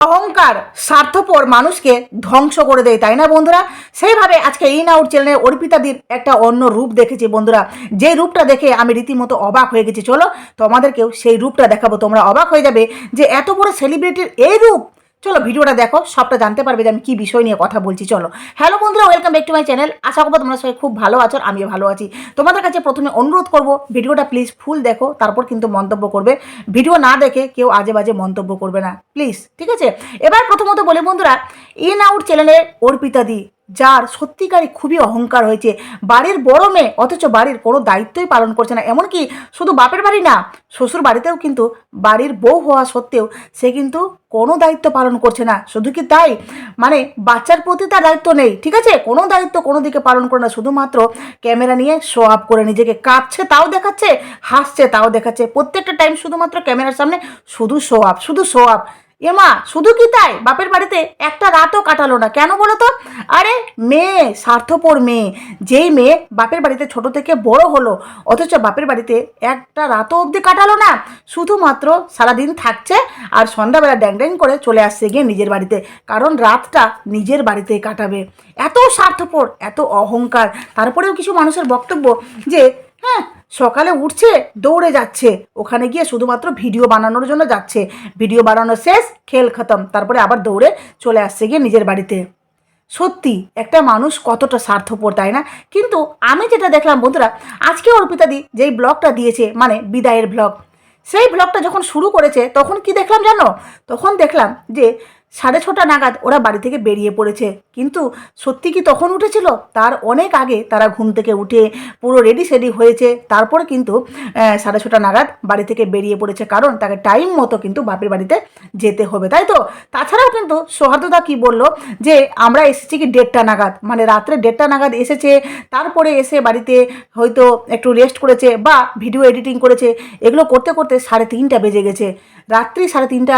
অহংকার স্বার্থপর মানুষকে ধ্বংস করে দেয়, তাই না বন্ধুরা? সেইভাবে আজকে ইন আউট চ্যানেলে অর্পিতাদির একটা অন্য রূপ দেখেছি বন্ধুরা। যে রূপটা দেখে আমি রীতিমতো অবাক হয়ে গেছি। চলো তোমাদেরকেও সেই রূপটা দেখাবো, তোমরা অবাক হয়ে যাবে যে এত বড় সেলিব্রিটির এই রূপ চলো ভিডিওটা দেখো, সবটা জানতে পারবে যে আমি কী বিষয় নিয়ে কথা বলছি, চলো। হ্যালো বন্ধুরা welcome back to my channel আশা করব তোমরা সবাই খুব ভালো আছো আমিও ভালো আছি। তোমাদের কাছে প্রথমে অনুরোধ করব, ভিডিওটা প্লিজ ফুল দেখো, তারপর কিন্তু মন্তব্য করবে। ভিডিও না দেখে কেউ আজে বাজে মন্তব্য করবে না প্লিজ ঠিক আছে? এবার প্রথমত বলি বন্ধুরা ইন আউট চ্যানেলের অর্পিতাদি যার সত্যিকারই খুবই অহংকার হয়েছে। বাড়ির বড় মেয়ে, অথচ বাড়ির কোনো দায়িত্বই পালন করছে না। এমনকি শুধু বাপের বাড়ি না, শ্বশুর বাড়িতেও কিন্তু বাড়ির বউ হওয়া সত্ত্বেও সে কিন্তু কোনো দায়িত্ব পালন করছে না। শুধু কি তাই? মানে বাচ্চার প্রতি তার দায়িত্ব নেই, ঠিক আছে? কোনো দায়িত্ব কোনো দিকে পালন করে না। শুধুমাত্র ক্যামেরা নিয়ে শো আপ করে নিজেকে। কাঁদছে তাও দেখাচ্ছে, হাসছে তাও দেখাচ্ছে। প্রত্যেকটা টাইম শুধুমাত্র ক্যামেরার সামনে শুধু শো আপ শুধু শো আপ এমা শুধু কি তাই? বাপের বাড়িতে একটা রাতও কাটালো না। কেন বলো তো? আরে, মেয়ে, স্বার্থপর মেয়ে। যেই মেয়ে বাপের বাড়িতে ছোট থেকে বড় হলো, অথচ বাপের বাড়িতে একটা রাতও অবধি কাটালো না। শুধুমাত্র সারাদিন থাকছে আর সন্ধ্যাবেলা ড্যাং ড্যাং করে চলে আসছে গিয়ে নিজের বাড়িতে, কারণ রাতটা নিজের বাড়িতেই কাটাবে। এত স্বার্থপর, এত অহংকার। তারপরেও কিছু মানুষের বক্তব্য যে হ্যাঁ সকালে উঠছে, দৌড়ে যাচ্ছে। ওখানে গিয়ে শুধুমাত্র ভিডিও বানানোর জন্য যাচ্ছে। ভিডিও বানানো শেষ, খেল খতম। তারপরে আবার দৌড়ে চলে আসছে গিয়ে নিজের বাড়িতে। সত্যি, একটা মানুষ কতটা স্বার্থপর, তাই না? কিন্তু আমি যেটা দেখলাম, বন্ধুরা, আজকে অর্পিতাদি যেই ব্লগটা দিয়েছে মানে বিদায়ের ব্লগ, সেই ব্লগটা যখন শুরু করেছে, তখন কি দেখলাম জানো? তখন দেখলাম যে সাড়ে ছটা নাগাদ ওরা বাড়ি থেকে বেরিয়ে পড়েছে। কিন্তু সত্যি কি তখন উঠেছিল? তার অনেক আগে তারা ঘুম থেকে উঠে পুরো রেডি সেডি হয়েছে। তারপরে কিন্তু সাড়ে ছটা নাগাদ বাড়ি থেকে বেরিয়ে পড়েছে। কারণ তাকে টাইম মতো কিন্তু বাপের বাড়িতে যেতে হবে, তাই তো? তাছাড়াও কিন্তু সৌহার্দদা কি বলল যে, আমরা এসেছি কি দেড়টা নাগাদ? মানে রাত্রে দেড়টা নাগাদ এসেছে। তারপরে এসে বাড়িতে হয়তো একটু রেস্ট করেছে বা ভিডিও এডিটিং করেছে। এগুলো করতে করতে সাড়ে তিনটা বেজে গেছে। রাত্রি সাড়ে তিনটা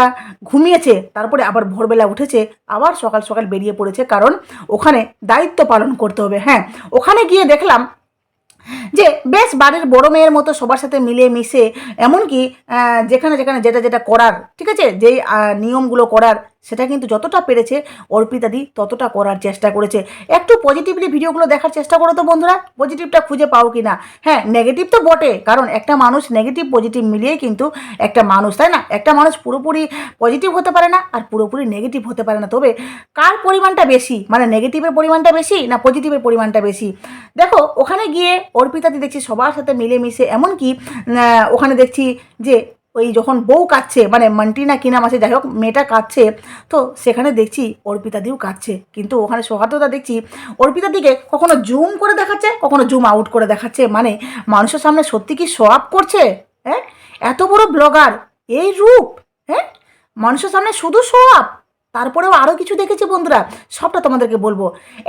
ঘুমিয়েছে। তারপরে আবার ভোরবেলা উঠেছে, আবার সকাল সকাল বেরিয়ে পড়েছে কারণ ওখানে দায়িত্ব পালন করতে হবে। হ্যাঁ ওখানে গিয়ে দেখলাম যে বেশ বাড়ির বড় মেয়ের মতো সবার সাথে মিলে মিশে, এমনকি যেখানে যেখানে যেটা যেটা করার, ঠিক আছে? যেই নিয়মগুলো করার সেটা কিন্তু যতটা পেরেছে অর্পিতাদি ততটা করার চেষ্টা করেছে। একটু পজিটিভলি ভিডিওগুলো দেখার চেষ্টা করো তো বন্ধুরা পজিটিভটা খুঁজে পাও কি না হ্যাঁ নেগেটিভ তো বটে, কারণ একটা মানুষ নেগেটিভ পজিটিভ মিলিয়েই কিন্তু একটা মানুষ, তাই না? একটা মানুষ পুরোপুরি পজিটিভ হতে পারে না আর পুরোপুরি নেগেটিভ হতে পারে না। তবে কার পরিমাণটা বেশি? মানে নেগেটিভের পরিমাণটা বেশি না পজিটিভের পরিমাণটা বেশি? দেখো, ওখানে গিয়ে অর্পিতাদি দেখছি সবার সাথে মিলেমিশে, এমনকি ওখানে দেখছি যে ওই যখন বউ কাচ্ছে মানে মান্টি না কিনা মাসে যাই হোক, মেয়েটা কাচ্ছে তো সেখানে দেখছি অর্পিতাদিও কাচ্ছে কিন্তু ওখানে সৌহার্দতা দেখছি অর্পিতাদিকে কখনো জুম করে দেখাচ্ছে, কখনো জুম আউট করে দেখাচ্ছে। মানে মানুষের সামনে সত্যি কি আপ করছে? হ্যাঁ? এত বড় ব্লগার এই রূপ হ্যাঁ? মানুষের সামনে শুধু আপ তারপরেও আরও কিছু দেখেছি বন্ধুরা, সবটা তোমাদেরকে বলব।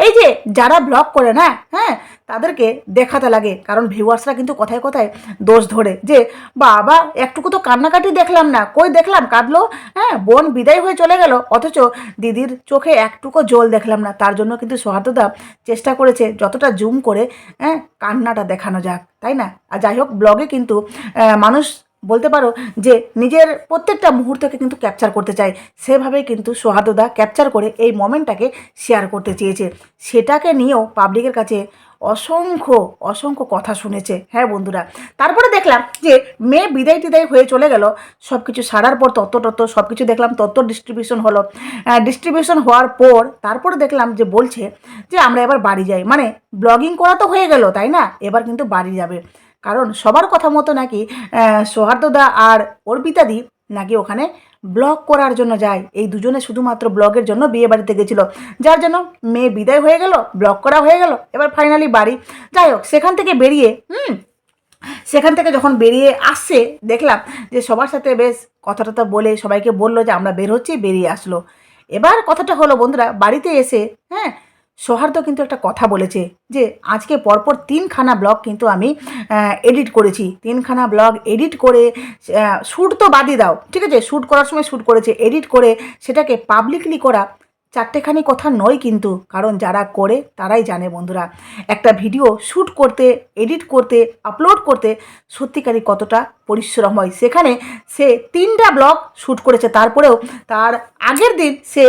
এই যে যারা ব্লগ করে না হ্যাঁ তাদেরকে দেখাতে লাগে, কারণ ভিউয়ার্সরা কিন্তু কথায় কথায় দোষ ধরে। যে, বাবা, একটুকু তো কান্নাকাটি দেখলাম না, কই দেখলাম, কাঁদলো? হ্যাঁ বোন বিদায় হয়ে চলে গেল, অথচ দিদির চোখে একটুকু জল দেখলাম না। তার জন্য কিন্তু সৌহার্দ্যদা চেষ্টা করেছে যতটা জুম করে হ্যাঁ কান্নাটা দেখানো যাক, তাই না? আর যাই হোক ব্লগে কিন্তু মানুষ বলতে পারো যে নিজের প্রত্যেকটা মুহূর্তকে কিন্তু ক্যাপচার করতে চায়। সেভাবেই কিন্তু সোহাদদা ক্যাপচার করে এই মোমেন্টটাকে শেয়ার করতে চেয়েছে। সেটাকে নিয়েও পাবলিকের কাছে অসংখ্য অসংখ্য কথা শুনেছে। হ্যাঁ বন্ধুরা তারপরে দেখলাম যে মেয়ে বিদায় টিদায় হয়ে চলে গেল। সব কিছু সারার পর তত্ত্ব তত্ত্ব সব কিছু দেখলাম তত্ত্ব ডিস্ট্রিবিউশন হলো। ডিস্ট্রিবিউশন হওয়ার পর তারপরে দেখলাম যে বলছে যে আমরা এবার বাড়ি যাই। মানে ব্লগিং করা তো হয়ে গেল তাই না? এবার কিন্তু বাড়ি যাবে। কারণ সবার কথা মতো নাকি আহ, সৌহার্দ্যদা আর অর্পিতাদি নাকি ওখানে ব্লগ করার জন্য যায়। এই দুজনে শুধুমাত্র ব্লগের জন্য বিয়ে বাড়িতে গেছিল। যার জন্য মেয়ে বিদায় হয়ে গেল, ব্লগ করা হয়ে গেল, এবার ফাইনালি বাড়ি। যাই হোক, সেখান থেকে বেরিয়ে, হুম, সেখান থেকে যখন বেরিয়ে আসছে দেখলাম যে সবার সাথে বেশ কথাটা বলে সবাইকে বলল যে আমরা বের হচ্ছি, বেরিয়ে আসলো। এবার কথাটা হলো, বন্ধুরা, বাড়িতে এসে হ্যাঁ সৌহার্দ্য কিন্তু একটা কথা বলেছে যে আজকে পরপর তিনখানা ব্লগ কিন্তু আমি এডিট করেছি। তিনখানা ব্লগ এডিট করে শ্যুট তো বাদই দাও। ঠিক আছে? শ্যুট করার সময় শ্যুট করেছে। এডিট করে সেটাকে পাবলিকলি করা। চারটেখানি কথা নয় কিন্তু, কারণ যারা করে তারাই জানে বন্ধুরা। একটা ভিডিও শ্যুট করতে, এডিট করতে আপলোড করতে সত্যিকারই কতটা পরিশ্রম হয়। সেখানে সে তিনটা ব্লগ শ্যুট করেছে, তারপরেও তার আগের দিন সে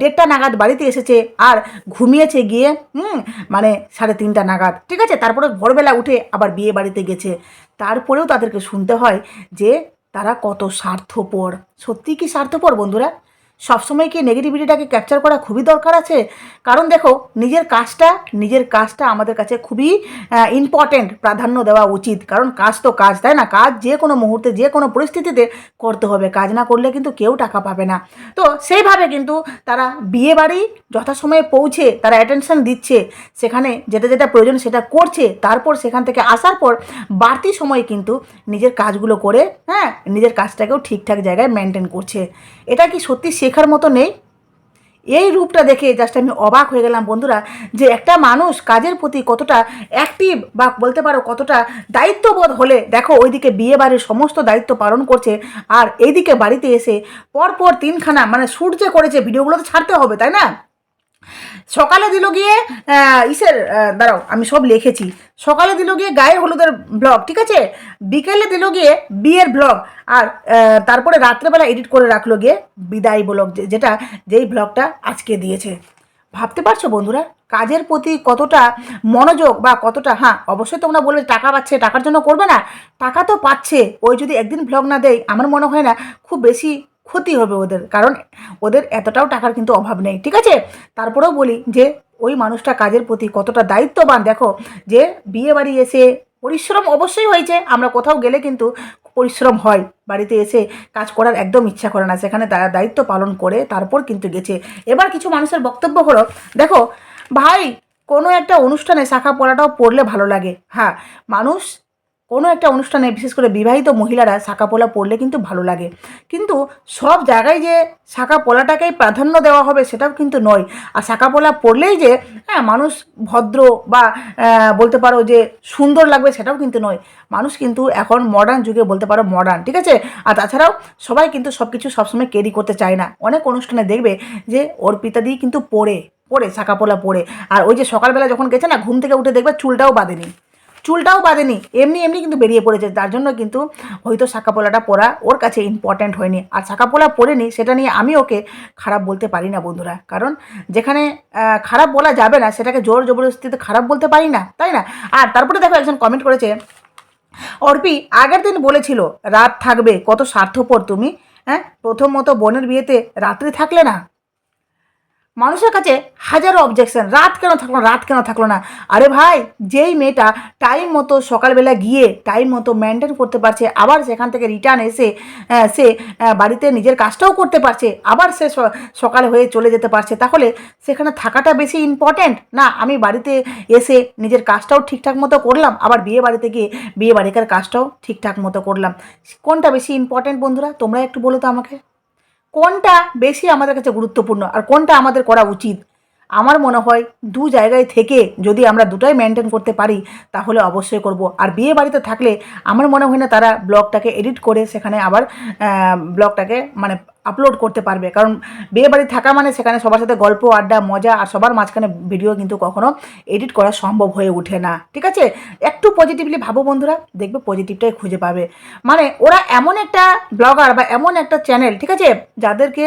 দেড়টা নাগাদ বাড়িতে এসেছে আর ঘুমিয়েছে গিয়ে, হুম মানে সাড়ে তিনটা নাগাদ, ঠিক আছে? তারপরে ভোরবেলা উঠে আবার বিয়ে বাড়িতে গেছে। তারপরেও তাদেরকে শুনতে হয় যে তারা কত স্বার্থপর। সত্যি কি স্বার্থপর বন্ধুরা? সবসময় কি নেগেটিভিটিটাকে ক্যাপচার করা খুবই দরকার আছে? কারণ দেখো, নিজের কাজটা নিজের কাজটা আমাদের কাছে খুবই ইম্পর্ট্যান্ট প্রাধান্য দেওয়া উচিত। কারণ কাজ তো কাজ, তাই না? কাজ যে কোনো মুহূর্তে, যে কোনো পরিস্থিতিতে করতে হবে। কাজ না করলে কিন্তু কেউ টাকা পাবে না। তো সেইভাবে কিন্তু তারা বিয়ে বাড়ি যথাসময়ে পৌঁছে, তারা অ্যাটেনশন দিচ্ছে, সেখানে যেটা যেটা প্রয়োজন সেটা করছে, তারপর সেখান থেকে আসার পর বাড়তি সময় কিন্তু নিজের কাজগুলো করে হ্যাঁ নিজের কাজটাকেও ঠিকঠাক জায়গায় মেনটেন করছে। এটা কি সত্যি শেখার মতো নেই। এই রূপটা দেখে জাস্ট আমি অবাক হয়ে গেলাম বন্ধুরা যে একটা মানুষ কাজের প্রতি কতটা অ্যাক্টিভ বা বলতে পারো কতটা দায়িত্ববোধ হলে দেখো ওইদিকে বিয়ে বাড়ির সমস্ত দায়িত্ব পালন করছে আর এইদিকে বাড়িতে এসে পরপর তিনখানা মানে শ্যুট যে করেছে ভিডিওগুলো তো ছাড়তে হবে, তাই না? সকালে দিল গিয়ে ইসের দাঁড়াও, আমি সব লিখেছি। সকালে দিল গিয়ে গায়ে হলুদের ব্লগ, ঠিক আছে? বিকেলে দিল গিয়ে বিয়ের ব্লগ, আর তারপরে রাত্রেবেলা এডিট করে রাখল গিয়ে বিদায় ব্লগ যেটা, যেই ব্লগটা আজকে দিয়েছে। ভাবতে পারছ বন্ধুরা, কাজের প্রতি কতটা মনোযোগ বা কতটা হ্যাঁ অবশ্যই তোমরা বলবে টাকা পাচ্ছে, টাকার জন্য করবে না, টাকা তো পাচ্ছে, ওই যদি একদিন ব্লগ না দেয়, আমার মনে হয় না খুব বেশি ক্ষতি হবে ওদের, কারণ ওদের এতটাও টাকার কিন্তু অভাব নেই, ঠিক আছে? তারপরেও বলি যে, ওই মানুষটা কাজের প্রতি কতটা দায়িত্ববান, দেখো, যে বিয়ে বাড়ি এসে পরিশ্রম অবশ্যই হয়েছে, আমরা কোথাও গেলে কিন্তু পরিশ্রম হয়, বাড়িতে এসে কাজ করার একদম ইচ্ছা করে না, সেখানে তারা দায়িত্ব পালন করে, তারপর কিন্তু গেছে। এবার কিছু মানুষের বক্তব্য হলো, দেখো, ভাই, কোনো একটা অনুষ্ঠানে শাখা পড়াটাও পড়লে ভালো লাগে হ্যাঁ মানুষ কোনো একটা অনুষ্ঠানে, বিশেষ করে বিবাহিত মহিলারা শাখা পোলা পড়লে কিন্তু ভালো লাগে। কিন্তু সব জায়গায় যে শাখা পোলাটাকেই প্রাধান্য দেওয়া হবে সেটাও কিন্তু নয়। আর শাখা পোলা পড়লেই যে হ্যাঁ মানুষ ভদ্র বা বলতে পারো যে সুন্দর লাগবে সেটাও কিন্তু নয়। মানুষ কিন্তু এখন মডার্ন যুগে বলতে পারো মডার্ন ঠিক আছে? আর তাছাড়াও সবাই কিন্তু সব কিছু সবসময় ক্যারি করতে চায় না। অনেক অনুষ্ঠানে দেখবে যে অর্পিতা দিয়ে কিন্তু পড়ে পড়ে শাখা পোলা পড়ে আর ওই যে সকালবেলা যখন গেছে না, ঘুম থেকে উঠে দেখবে চুলটাও বাঁধেনি। চুলটাও বাঁধেনি, এমনি এমনি কিন্তু বেরিয়ে পড়েছে তার জন্য কিন্তু হয়তো শাকাপোলাটা পরা ওর কাছে ইম্পর্ট্যান্ট হয়নি। আর শাকাপোলা পরেনি, সেটা নিয়ে আমি ওকে খারাপ বলতে পারি না বন্ধুরা। কারণ যেখানে খারাপ বলা যাবে না, সেটাকে জোর জবরদস্তিতে খারাপ বলতে পারি না, তাই না? আর তারপরে দেখো একজন কমেন্ট করেছে, অর্পি, আগের দিন বলেছিল, রাত থাকবে, কত স্বার্থপর তুমি হ্যাঁ? প্রথমত বোনের বিয়েতে রাত্রি থাকলে না মানুষের কাছে হাজারো অবজেকশন রাত কেন থাকল রাত কেন থাকল না? আরে ভাই, যেই মেয়েটা টাইম মতো সকালবেলা গিয়ে টাইম মতো মেনটেন করতে পারছে, আবার সেখান থেকে রিটার্ন এসে সে বাড়িতে নিজের কাজটাও করতে পারছে, আবার সে সকালে হয়ে চলে যেতে পারছে, তাহলে সেখানে থাকাটা বেশি ইম্পর্ট্যান্ট না, আমি বাড়িতে এসে নিজের কাজটাও ঠিকঠাক মতো করলাম, আবার বিয়ে বাড়িতে গিয়ে বিয়ে বাড়িকার কাজটাও ঠিকঠাক মতো করলাম। কোনটা বেশি ইম্পর্ট্যান্ট বন্ধুরা? তোমরা একটু বলো তো আমাকে। কোনটা বেশি আমাদের কাছে গুরুত্বপূর্ণ আর কোনটা আমাদের করা উচিত? আমার মনে হয় দু জায়গায় থেকে যদি আমরা দুটাই মেনটেন করতে পারি, তাহলে অবশ্যই করব। আর বিয়ে বাড়িতে থাকলে আমার মনে হয় না তারা ব্লগটাকে এডিট করে সেখানে আবার ব্লগটাকে মানে আপলোড করতে পারবে। কারণ বিয়ে বাড়ি থাকা মানে সেখানে সবার সাথে গল্প, আড্ডা, মজা আর সবার মাঝখানে ভিডিও কিন্তু কখনো এডিট করা সম্ভব হয়ে ওঠে না। ঠিক আছে? একটু পজিটিভলি ভাবো বন্ধুরা, দেখবে পজিটিভটাই খুঁজে পাবে। মানে ওরা এমন একটা ব্লগার বা এমন একটা চ্যানেল ঠিক আছে? যাদেরকে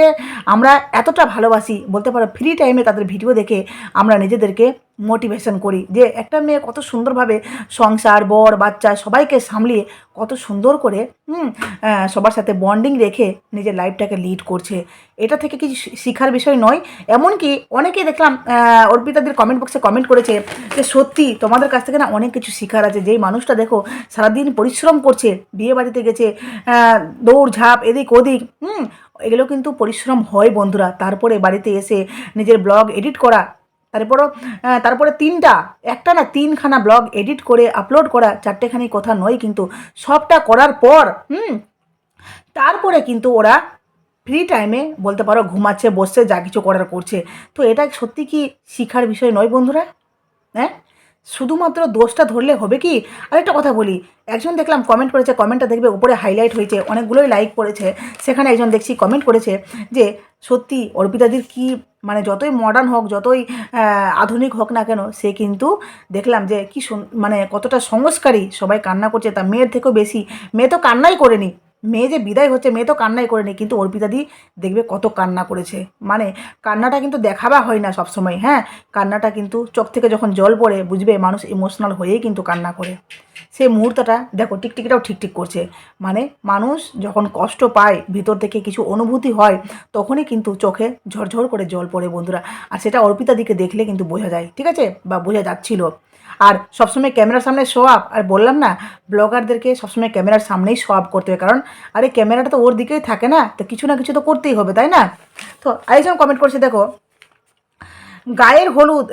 আমরা এতটা ভালোবাসি, বলতে পারো ফ্রি টাইমে তাদের ভিডিও দেখে আমরা নিজেদেরকে মোটিভেশন করি যে একটা মেয়ে কত সুন্দরভাবে সংসার, বর, বাচ্চা সবাইকে সামলিয়ে কত সুন্দর করে, হুম সবার সাথে বন্ডিং রেখে নিজের লাইফটাকে লিড করছে। এটা থেকে কিছু শিখার বিষয় নয়। এমনকি অনেকেই দেখলাম অর্পিতাদের কমেন্ট বক্সে কমেন্ট করেছে যে সত্যি তোমাদের কাছ থেকে না অনেক কিছু শিখার আছে। যেই মানুষটা দেখো সারাদিন পরিশ্রম করছে, বিয়ে বাড়িতে গেছে দৌড়, ঝাঁপ, এদিক ওদিক, হুম, এগুলো কিন্তু পরিশ্রম হয় বন্ধুরা। তারপরে বাড়িতে এসে নিজের ব্লগ এডিট করা তারপরও তারপরে তিনটা, একটা না তিনখানা ব্লগ এডিট করে আপলোড করা চারটেখানি কথা নয়, কিন্তু সবটা করার পর, হুম, তারপরে কিন্তু ওরা ফ্রি টাইমে বলতে পারো ঘুমাচ্ছে, বসছে, যা কিছু করার করছে। তো এটা সত্যি কি শিখার বিষয় নয় বন্ধুরা? হ্যাঁ? শুধুমাত্র দোষটা ধরলে হবে কি? আরেকটা কথা বলি। একজন দেখলাম কমেন্ট করেছে কমেন্টটা দেখবে উপরে হাইলাইট হয়েছে, অনেকগুলোই লাইক করেছে। সেখানে একজন দেখছি কমেন্ট করেছে যে, সত্যি অর্পিতাদির কি মানে যতই মডার্ন হোক, যতই আধুনিক হোক না কেন, সে কিন্তু দেখলাম যে কি মানে কতটা সংস্কারী। সবাই কান্না করছে তা মেয়ের থেকেও বেশি। মেয়ে তো কান্নাই করেনি। মেয়ে যে বিদায় হচ্ছে, মেয়ে তো কান্নাই করেনি, কিন্তু অর্পিতাদি দেখবে কত কান্না করেছে। মানে কান্নাটা কিন্তু দেখাবা হয় না সবসময় হ্যাঁ? কান্নাটা কিন্তু চোখ থেকে যখন জল পড়ে, বুঝবে? মানুষ ইমোশনাল হয়েই কিন্তু কান্না করে। সেই মুহূর্তটা দেখো, টিকটিকিটাও ঠিক ঠিক করছে। মানে মানুষ যখন কষ্ট পায়, ভিতর থেকে কিছু অনুভূতি হয়, তখনই কিন্তু চোখে ঝরঝর করে জল পড়ে বন্ধুরা। আর সেটা অর্পিতা দিকে দেখলে কিন্তু বোঝা যায়, ঠিক আছে? বা বোঝা যাচ্ছিল। আর সবসময় ক্যামেরার সামনে শো আপ আর বললাম না ব্লগারদেরকে সবসময় ক্যামেরার সামনেই শো আপ করতে হবে কারণ, আরে ক্যামেরাটা তো ওর দিকেই থাকে না, তো কিছু না কিছু তো করতেই হবে, তাই না? তো আরেকজন কমেন্ট করছে, দেখো, গায়ের হলুদ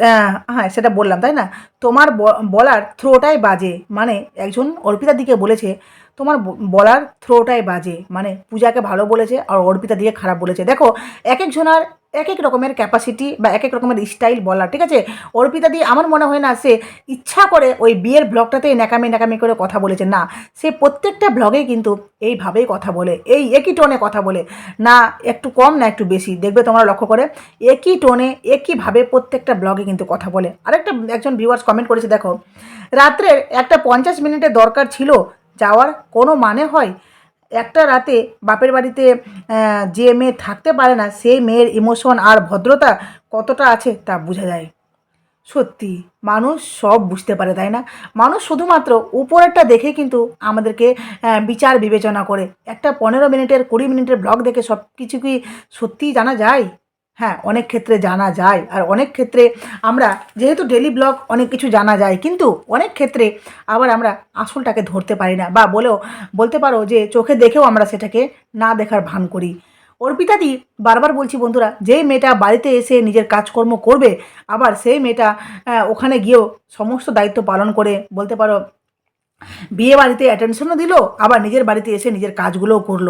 হ্যাঁ সেটা বললাম, তাই না? তোমার বলার থ্রোটাই বাজে। মানে একজন অর্পিতার দিকে বলেছে তোমার বলার থ্রোটাই বাজে। মানে পূজাকে ভালো বলেছে আর অর্পিতা দিকে খারাপ বলেছে। দেখো এক একজনার এক এক রকমের ক্যাপাসিটি বা এক এক রকমের স্টাইল বলার, ঠিক আছে? অর্পিতা দিয়ে আমার মনে হয় না, সে ইচ্ছা করে ওই বিয়ের ব্লগটাতেই ন্যাকামি ন্যাকামি করে কথা বলেছে। না, সে প্রত্যেকটা ব্লগেই কিন্তু এইভাবেই কথা বলে, এই একই টোনে কথা বলে। না, একটু কম না একটু বেশি, দেখবে তোমরা লক্ষ্য করে, একই টোনে একইভাবে প্রত্যেকটা ব্লগে কিন্তু কথা বলে। আরেকটা একজন ভিউয়ার্স কমেন্ট করেছে, দেখো রাত্রে একটা পঞ্চাশ মিনিটের দরকার ছিল যাওয়ার কোনো মানে হয়? একটা রাতে বাপের বাড়িতে যে মেয়ে থাকতে পারে না, সেই মেয়ের ইমোশন আর ভদ্রতা কতটা আছে তা বোঝা যায়। সত্যি, মানুষ সব বুঝতে পারে, তাই না? মানুষ শুধুমাত্র উপরেরটা দেখে কিন্তু আমাদেরকে বিচার বিবেচনা করে। একটা পনেরো মিনিটের, কুড়ি মিনিটের ব্লগ দেখে সব কিছু কি সত্যিই জানা যায়? হ্যাঁ অনেক ক্ষেত্রে জানা যায়। আর অনেক ক্ষেত্রে আমরা, যেহেতু ডেলি ব্লগ অনেক কিছু জানা যায়, কিন্তু অনেক ক্ষেত্রে আবার আমরা আসলটাকে ধরতে পারি না বা বলেও, বলতে পারো যে চোখে দেখেও আমরা সেটাকে না দেখার ভান করি। অর্পিতাদি বারবার বলছি বন্ধুরা যেই মেয়েটা বাড়িতে এসে নিজের কাজকর্ম করবে, আবার সেই মেয়েটা ওখানে গিয়েও সমস্ত দায়িত্ব পালন করে, বলতে পারো, বিয়ে বাড়িতে অ্যাটেনশনও দিল, আবার নিজের বাড়িতে এসে নিজের কাজগুলোও করল।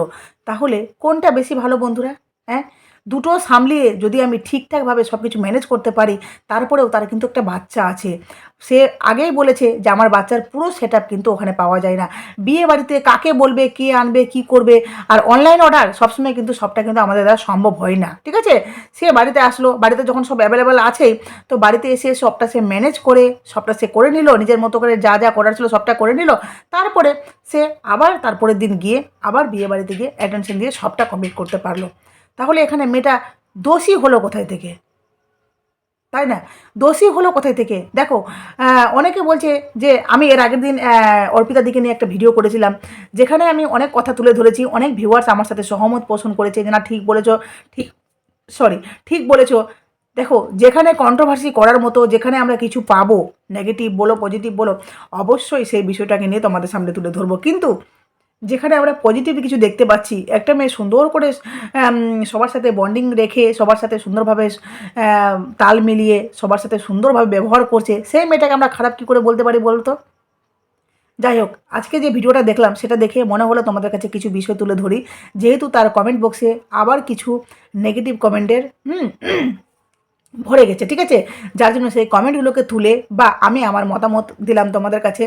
তাহলে কোনটা বেশি ভালো বন্ধুরা? হ্যাঁ? দুটো সামলিয়ে যদি আমি ঠিকঠাকভাবে সব কিছু ম্যানেজ করতে পারি, তারপরেও তার কিন্তু একটা বাচ্চা আছে। সে আগেই বলেছে যে, আমার বাচ্চার পুরো সেট কিন্তু ওখানে পাওয়া যায় না। বিয়ে বাড়িতে কাকে বলবে, কে আনবে, কি করবে? আর অনলাইন অর্ডার সবসময় কিন্তু সবটা কিন্তু আমাদের দ্বারা সম্ভব হয় না। ঠিক আছে? সে বাড়িতে আসলো, বাড়িতে যখন সব অ্যাভেলেবেল আছেই, তো বাড়িতে এসে সবটা সে ম্যানেজ করে, সবটা সে করে নিল, নিজের মতো করে যা যা করার ছিল সবটা করে নিল। তারপরে সে আবার তারপরের দিন গিয়ে আবার বিয়ে বাড়িতে গিয়ে অ্যাটেনশন দিয়ে সবটা কমপ্লিট করতে পারল। তাহলে এখানে মেয়েটা দোষী হলো কোথায় থেকে? তাই না? দোষী হলো কোথায় থেকে? দেখো অনেকে বলছে যে আমি এর আগের দিন আহ, অর্পিতার দিকে নিয়ে একটা ভিডিও করেছিলাম যেখানে আমি অনেক কথা তুলে ধরেছি অনেক ভিউয়ার্স আমার সাথে সহমত পোষণ করেছে যে না ঠিক বলেছ ঠিক সরি ঠিক বলেছ। দেখো যেখানে কন্ট্রোভার্সি করার মতো যেখানে আমরা কিছু পাবো নেগেটিভ বলো পজিটিভ বলো অবশ্যই সেই বিষয়টাকে নিয়ে তোমাদের সামনে তুলে ধরবো। কিন্তু যেখানে আমরা পজিটিভ কিছু দেখতে পাচ্ছি। একটা মেয়ে সুন্দর করে সবার সাথে বন্ডিং রেখে, সবার সাথে সুন্দরভাবে তাল মিলিয়ে, সবার সাথে সুন্দরভাবে ব্যবহার করছে, সেই মেয়েটাকে আমরা খারাপ কী করে বলতে পারি বলতো? যাই হোক, আজকে যে ভিডিওটা দেখলাম, সেটা দেখে মনে হলো তোমাদের কাছে কিছু বিষয় তুলে ধরি। যেহেতু তার কমেন্ট বক্সে আবার কিছু নেগেটিভ কমেন্টের হুম ভরে গেছে, ঠিক আছে? যার জন্য সেই কমেন্টগুলোকে তুলে বা আমি আমার মতামত দিলাম তোমাদের কাছে।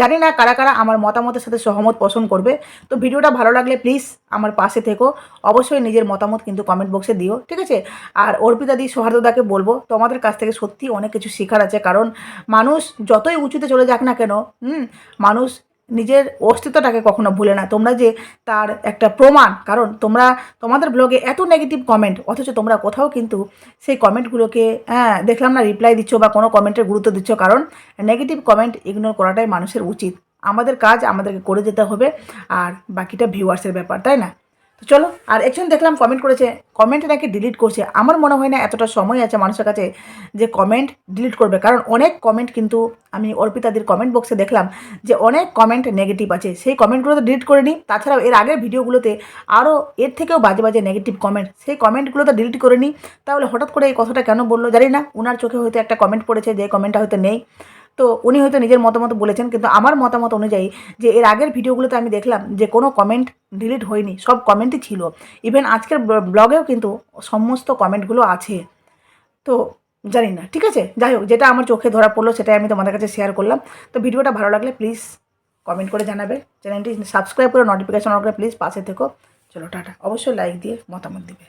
জানি না কারা কারা আমার মতামতের সাথে সহমত পোষণ করবে। তো ভিডিওটা ভালো লাগলে প্লিজ আমার পাশে থেকো। অবশ্যই নিজের মতামত কিন্তু কমেন্ট বক্সে দিও, ঠিক আছে? আর অর্পিতা দি সৌহার্দদাকে বলব, তোমাদের কাছ থেকে সত্যি অনেক কিছু শেখার আছে। কারণ মানুষ যতই উঁচুতে চলে যাক না কেন, হুম, মানুষ নিজের অস্তিত্বটাকে কখনো ভুলে না। তোমরা যে তার একটা প্রমাণ, কারণ তোমরা, তোমাদের ব্লগে এত নেগেটিভ কমেন্ট অথচ তোমরা কোথাও কিন্তু সেই কমেন্টগুলোকে হ্যাঁ দেখলাম না রিপ্লাই দিচ্ছ বা কোনো কমেন্টের গুরুত্ব দিচ্ছ, কারণ নেগেটিভ কমেন্ট ইগনোর করাটাই মানুষের উচিত। আমাদের কাজ আমাদেরকে করে যেতে হবে, আর বাকিটা ভিউয়ার্সের ব্যাপার, তাই না? চলো, আর একজন দেখলাম কমেন্ট করেছে কমেন্ট নাকি ডিলিট করছে। আমার মনে হয় না এতটা সময় আছে মানুষের কাছে যে কমেন্ট ডিলিট করবে। কারণ অনেক কমেন্ট কিন্তু আমি অর্পিতাদের কমেন্ট বক্সে দেখলাম যে অনেক কমেন্ট নেগেটিভ আছে। সেই কমেন্টগুলো তো ডিলিট করে নিই। তাছাড়াও এর আগের ভিডিওগুলোতে আরও এর থেকেও বাজে বাজে নেগেটিভ কমেন্ট সেই কমেন্টগুলো তো ডিলিট করে নিই। তাহলে হঠাৎ করে এই কথাটা কেন বলল জানি না। ওনার চোখে হয়তো একটা কমেন্ট পড়েছে, যে কমেন্টটা হয়তো নেই। তো উনি হয়তো নিজের মতামত বলেছেন, কিন্তু আমার মতামত অনুযায়ী যে এর আগের ভিডিওগুলোতে আমি দেখলাম যে কোনো কমেন্ট ডিলিট হয়নি, সব কমেন্টই ছিল। ইভেন আজকের ব্লগেও কিন্তু সমস্ত কমেন্টগুলো আছে। তো জানি না, ঠিক আছে? যাই হোক, যেটা আমার চোখে ধরা পড়ল সেটাই আমি তোমাদের কাছে শেয়ার করলাম। তো ভিডিওটা ভালো লাগলে প্লিজ কমেন্ট করে জানাবে। চ্যানেলটি সাবস্ক্রাইব করে নোটিফিকেশন অন করে প্লিজ পাশে থেকো। চলো টাটা। অবশ্যই লাইক দিয়ে মতামত দিবে।